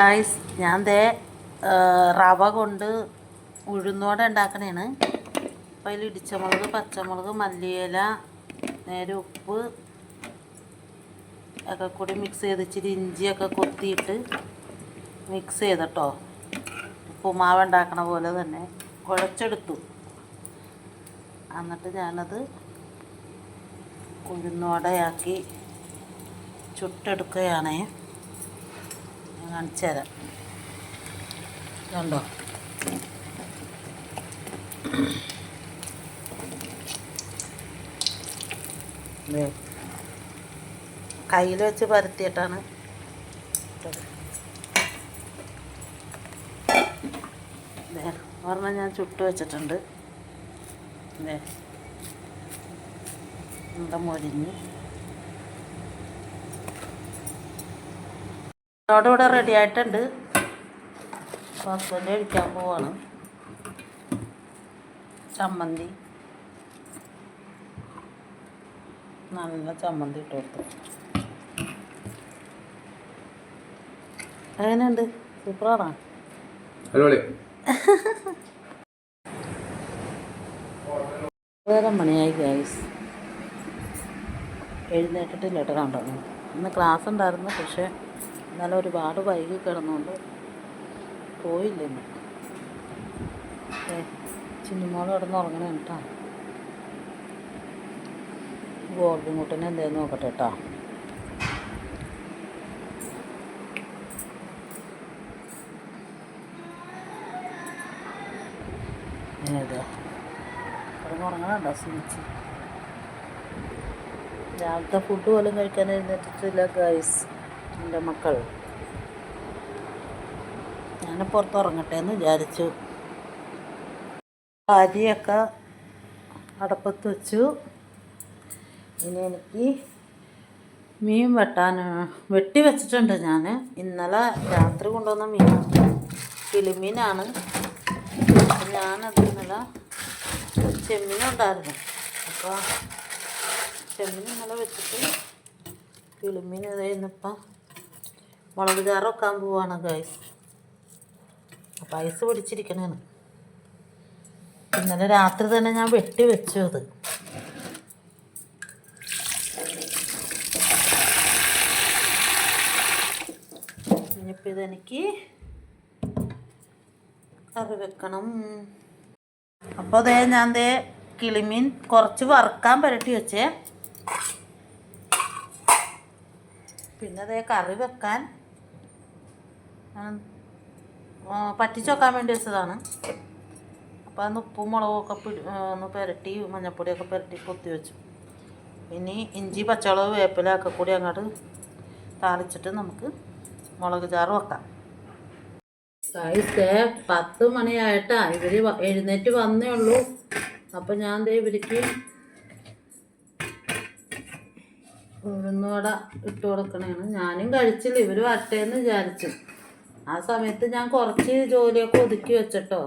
Guys ഞാൻ ദേ റവ കൊണ്ട് ഉഴുന്നോടെ ഉണ്ടാക്കണേണ്. അപ്പോൾ അതിൽ ഇടിച്ചമുളക് പച്ചമുളക് മല്ലിയില നേരെ ഉപ്പ് ഒക്കെ കൂടി മിക്സ് ചെയ്ത് ഇച്ചിരി ഇഞ്ചിയൊക്കെ കൊത്തിയിട്ട് മിക്സ് ചെയ്തട്ടോ. ഉപ്പുമാവ് ഉണ്ടാക്കണ പോലെ തന്നെ കുഴച്ചെടുത്തു. എന്നിട്ട് ഞാനത് ഉഴുന്നോടെയാക്കി ചുട്ടെടുക്കുകയാണേ. കാണിച്ചു തരാം കണ്ടോ കയ്യിൽ വെച്ച് പരത്തിയിട്ടാണ്. ഓർമ്മ ഞാൻ ചുട്ട് വെച്ചിട്ടുണ്ട്. ഇവിടെ മൊരിഞ്ഞ്. അതോടെ ഇവിടെ റെഡി ആയിട്ടുണ്ട്. ഹസ്ബൻഡ് കഴിക്കാൻ പോവാണ്. ചമ്മന്തി. നല്ല ചമ്മന്തി ഇട്ട് കൊടുത്തു. അങ്ങനെയുണ്ട് സൂപ്പറാണോ? വേറെ മണിയായി ഗൈസ് എഴുന്നേറ്റിട്ടില്ല കേട്ടോ കണ്ടോ? ഇന്ന് ക്ലാസ് ഉണ്ടായിരുന്നു പക്ഷേ ഇന്നലെ ഒരുപാട് വൈകി കിടന്നുകൊണ്ട് പോയില്ല ഇന്ന്. ഏ ചിന്നിമോൾ കിടന്ന് ഉറങ്ങണേ കേട്ടോ. ഗോൾഡൻ കുട്ടനെ എന്തേലും നോക്കട്ടെ കേട്ടോ. ഏതാ? കിടന്നുറങ്ങണുണ്ടോ രാവിലത്തെ ഫുഡ് പോലും കഴിക്കാൻ എഴുന്നേറ്റിട്ടില്ല ഗൈസ് എന്റെ മക്കൾ. ഞാൻ പുറത്ത് ഉറങ്ങട്ടെ എന്ന് വിചാരിച്ചു. അരിയൊക്കെ അടപ്പത്ത് വെച്ചു. ഇനി എനിക്ക് മീൻ വെട്ടാൻ വെട്ടി വെച്ചിട്ടുണ്ട് ഞാൻ ഇന്നലെ രാത്രി കൊണ്ടുവന്ന മീൻ കിളിമീനാണ്. ഞാനത് ഇന്നലെ ചെമ്മീനുണ്ടായിരുന്നു. അപ്പോൾ ചെമ്മീൻ ഇന്നലെ വെച്ചിട്ട് കിളിമീൻ ഇന്നിപ്പം മുളക് ചാറ് വെക്കാൻ പോവാണ് ഗൈസ് അപ്പം ഐസ് പിടിച്ചിരിക്കണേന്ന് ഇന്നലെ രാത്രി തന്നെ ഞാൻ വെട്ടി വെച്ചു അത്. ഇനിയിപ്പോൾ ഇതെനിക്ക് കറി വെക്കണം. അപ്പോൾ അതേ ഞാൻ ദേ കിളിമീൻ കുറച്ച് വറുക്കാൻ പുരട്ടി വെച്ചേ. പിന്നെ അതേ കറി വെക്കാൻ പറ്റിച്ച് വെക്കാൻ വേണ്ടി വെച്ചതാണ്. അപ്പോൾ അന്ന് ഉപ്പും മുളകൊക്കെ പിടി ആ, ഒന്ന് പുരട്ടി മഞ്ഞപ്പൊടിയൊക്കെ പുരട്ടി കൊത്തി വെച്ചു. ഇനി ഇഞ്ചി പച്ചമുളക് വേപ്പിലൊക്കെ കൂടി അങ്ങോട്ട് താളിച്ചിട്ട് നമുക്ക് മുളക് ചാറ് വെക്കാം. കഴിച്ചേ പത്ത് മണിയായിട്ടാ. ഇവർ എഴുന്നേറ്റ് വന്നേ ഉള്ളൂ. അപ്പൊ ഞാൻ ദേ ഇവർക്ക് ഉഴുന്നുവട ഇട്ട് കൊടുക്കണേണ്. ഞാനും കഴിച്ചില്ല. ഇവർ വരട്ടേന്ന് വിചാരിച്ചു. ആ സമയത്ത് ഞാൻ കുറച്ച് ജോലിയൊക്കെ ഒതുക്കി വെച്ചിട്ടോ.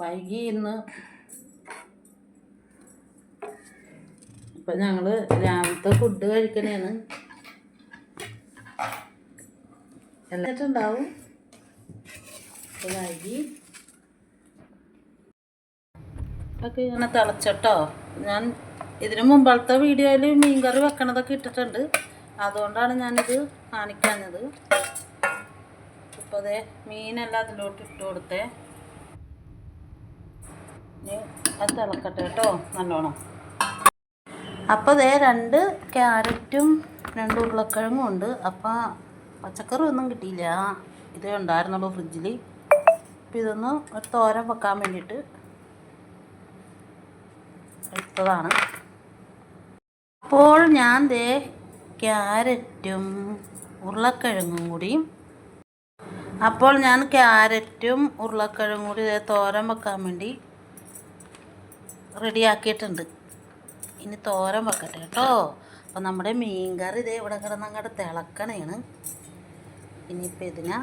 വൈകി ഇന്ന്. ഇപ്പം ഞങ്ങൾ രാവിലത്തെ ഫുഡ് കഴിക്കണേന്ന് എന്നിട്ടുണ്ടാവും. വൈകി. ഒക്കെ ഇങ്ങനെ തിളച്ചട്ടോ. ഞാൻ ഇതിന് മുമ്പത്തെ വീഡിയോയിൽ മീൻകറി വെക്കണതൊക്കെ ഇട്ടിട്ടുണ്ട്. അതുകൊണ്ടാണ് ഞാനിത് കാണിക്കാഞ്ഞത്. ഇപ്പോൾ അതെ മീനെല്ലാം അതിലോട്ട് ഇട്ട് കൊടുത്തേ. അത് തിളക്കട്ടെ കേട്ടോ നല്ലോണം. അപ്പോൾ അതേ രണ്ട് ക്യാരറ്റും രണ്ട് ഉരുളക്കിഴങ്ങും ഉണ്ട്. അപ്പോൾ പച്ചക്കറി ഒന്നും കിട്ടിയില്ല. ഇതേ ഉണ്ടായിരുന്നുള്ളൂ ഫ്രിഡ്ജിൽ അപ്പം ഇതൊന്ന് ഒരു തോരൻ വെക്കാൻ വേണ്ടിയിട്ട് എടുത്തതാണ് അപ്പോൾ ഞാൻ ദേ ക്യാരറ്റും ഉരുളക്കിഴങ്ങും കൂടി. അപ്പോൾ ഞാൻ ക്യാരറ്റും ഉരുളക്കിഴങ്ങും കൂടി ഇതേ തോരൻ വെക്കാൻ വേണ്ടി റെഡിയാക്കിയിട്ടുണ്ട് ഇനി തോരൻ വെക്കട്ടെ കേട്ടോ. അപ്പോൾ നമ്മുടെ മീൻകറി ഇതേ ഇവിടെ കിടന്ന് അങ്ങോട്ട് തിളക്കണേണ്. ഇനിയിപ്പോൾ ഇതിനെ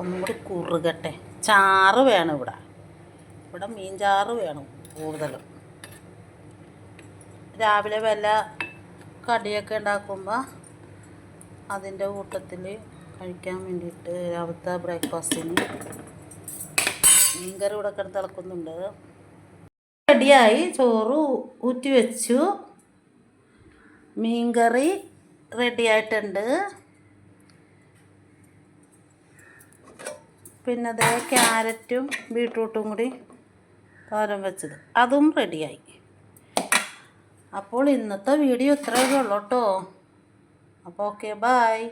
ഒന്നും കൂടി കുറുകട്ടെ. ചാറ് വേണം ഇവിടെ. ഇവിടെ മീൻ ചാറ് വേണം കൂടുതലും. രാവിലെ വല്ല കടിയൊക്കെ ഉണ്ടാക്കുമ്പോൾ അതിന്റെ കൂട്ടത്തിൽ കഴിക്കാൻ വേണ്ടിയിട്ട് രാവിലത്തെ ബ്രേക്ക്ഫാസ്റ്റിന് മീൻകറി ഇവിടെ കിടന്ന് തിളക്കുന്നുണ്ട്. റെഡിയായി. ചോറ് ഊറ്റി വെച്ചു. മീൻകറി റെഡിയായിട്ടുണ്ട് പിന്നെ അതേ ക്യാരറ്റും ബീട്രൂട്ടും കൂടി തോരൻ വെച്ചത്. അതും റെഡിയായി. അപ്പോൾ ഇന്നത്തെ വീഡിയോ ഇത്രയേ ഉള്ളൂ കേട്ടോ. അപ്പോൾ ഓക്കെ ബായ്